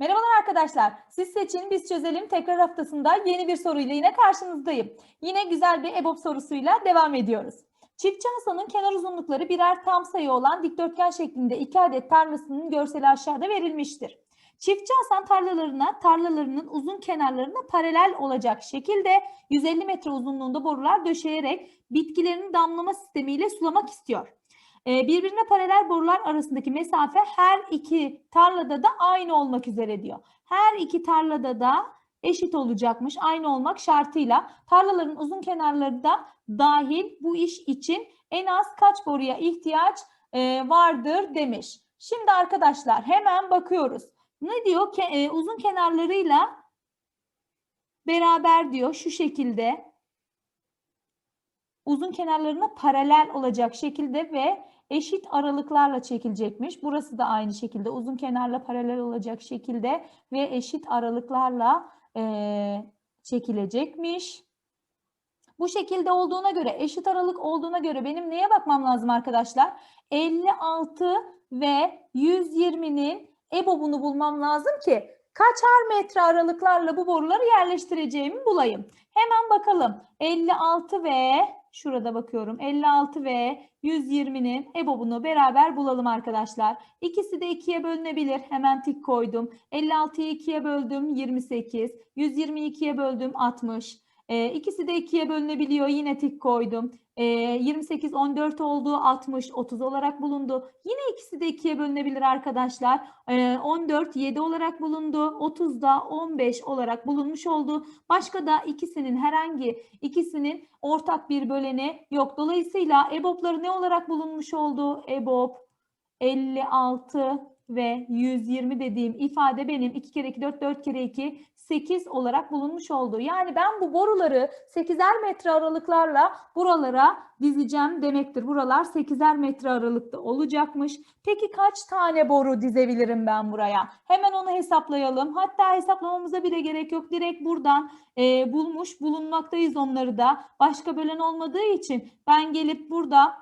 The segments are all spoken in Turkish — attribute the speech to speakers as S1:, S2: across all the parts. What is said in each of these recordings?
S1: Merhabalar arkadaşlar. Siz seçin biz çözelim tekrar haftasında yeni bir soruyla yine karşınızdayım. Yine güzel bir EBOB sorusuyla devam ediyoruz. Çiftçi Hasan'ın kenar uzunlukları birer tam sayı olan dikdörtgen şeklinde iki adet tarlasının görseli aşağıda verilmiştir. Çiftçi Hasan tarlalarına tarlalarının uzun kenarlarına paralel olacak şekilde 150 metre uzunluğunda borular döşeyerek bitkilerin damlama sistemiyle sulamak istiyor. Ee, birbirine paralel borular arasındaki mesafe her iki tarlada da aynı olmak üzere diyor. Her iki tarlada da eşit olacakmış aynı olmak şartıyla tarlaların uzun kenarları da dahil bu iş için en az kaç boruya ihtiyaç e, vardır demiş. Şimdi arkadaşlar hemen bakıyoruz. Ne diyor? E, uzun kenarlarıyla beraber diyor şu şekilde uzun kenarlarına paralel olacak şekilde ve eşit aralıklarla çekilecekmiş. Burası da aynı şekilde uzun kenarla paralel olacak şekilde ve eşit aralıklarla eee, çekilecekmiş. Bu şekilde olduğuna göre, eşit aralık olduğuna göre benim neye bakmam lazım arkadaşlar? 56 ve 120'nin EBOB'unu bulmam lazım ki kaçar metre aralıklarla bu boruları yerleştireceğimi bulayım. Hemen bakalım. 56 ve şurada bakıyorum. 56 ve 120'nin EBOB'unu beraber bulalım arkadaşlar. İkisi de ikiye bölünebilir. Hemen tik koydum. 56'yı ikiye böldüm 28. 122'ye böldüm 60. Ee, ikisi de ikiye bölünebiliyor. Yine tik koydum. Ee, 28 14 oldu. 60 30 olarak bulundu. Yine ikisi de ikiye bölünebilir arkadaşlar. Ee, 14 7 olarak bulundu. 30 da 15 olarak bulunmuş oldu. Başka da ikisinin herhangi ikisinin ortak bir böleni yok. Dolayısıyla EBOB'ları ne olarak bulunmuş oldu? EBOB 56 ve 120 dediğim ifade benim 2 kere 2 4 4 kere 2 8 olarak bulunmuş oldu. Yani ben bu boruları 8'er metre aralıklarla buralara dizeceğim demektir. Buralar 8'er metre aralıkta olacakmış. Peki kaç tane boru dizebilirim ben buraya? Hemen onu hesaplayalım. Hatta hesaplamamıza bile gerek yok. Direkt buradan e, bulmuş bulunmaktayız onları da. Başka bölen olmadığı için ben gelip burada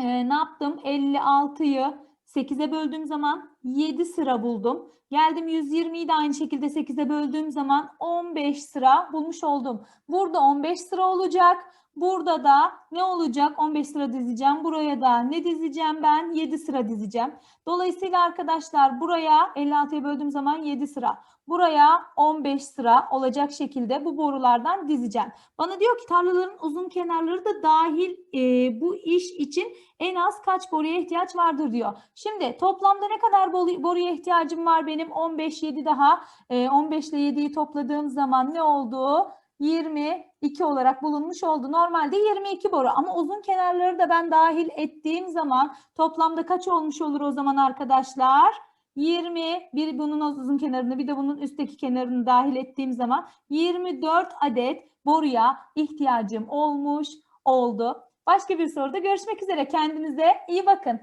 S1: e, ne yaptım? 56'yı 8'e böldüğüm zaman 7 sıra buldum. Geldim 120'yi de aynı şekilde 8'e böldüğüm zaman 15 sıra bulmuş oldum. Burada 15 sıra olacak. Burada da ne olacak? 15 sıra dizeceğim. Buraya da ne dizeceğim ben? 7 sıra dizeceğim. Dolayısıyla arkadaşlar buraya 56'ya böldüğüm zaman 7 sıra. Buraya 15 sıra olacak şekilde bu borulardan dizeceğim. Bana diyor ki tarlaların uzun kenarları da dahil e, bu iş için en az kaç boruya ihtiyaç vardır diyor. Şimdi toplamda ne kadar boruya ihtiyacım var benim? 15, 7 daha. E, 15 ile 7'yi topladığım zaman ne oldu? 22 olarak bulunmuş oldu. Normalde 22 boru ama uzun kenarları da ben dahil ettiğim zaman toplamda kaç olmuş olur o zaman arkadaşlar? 20 bir bunun uzun kenarını bir de bunun üstteki kenarını dahil ettiğim zaman 24 adet boruya ihtiyacım olmuş oldu. Başka bir soruda görüşmek üzere. Kendinize iyi bakın.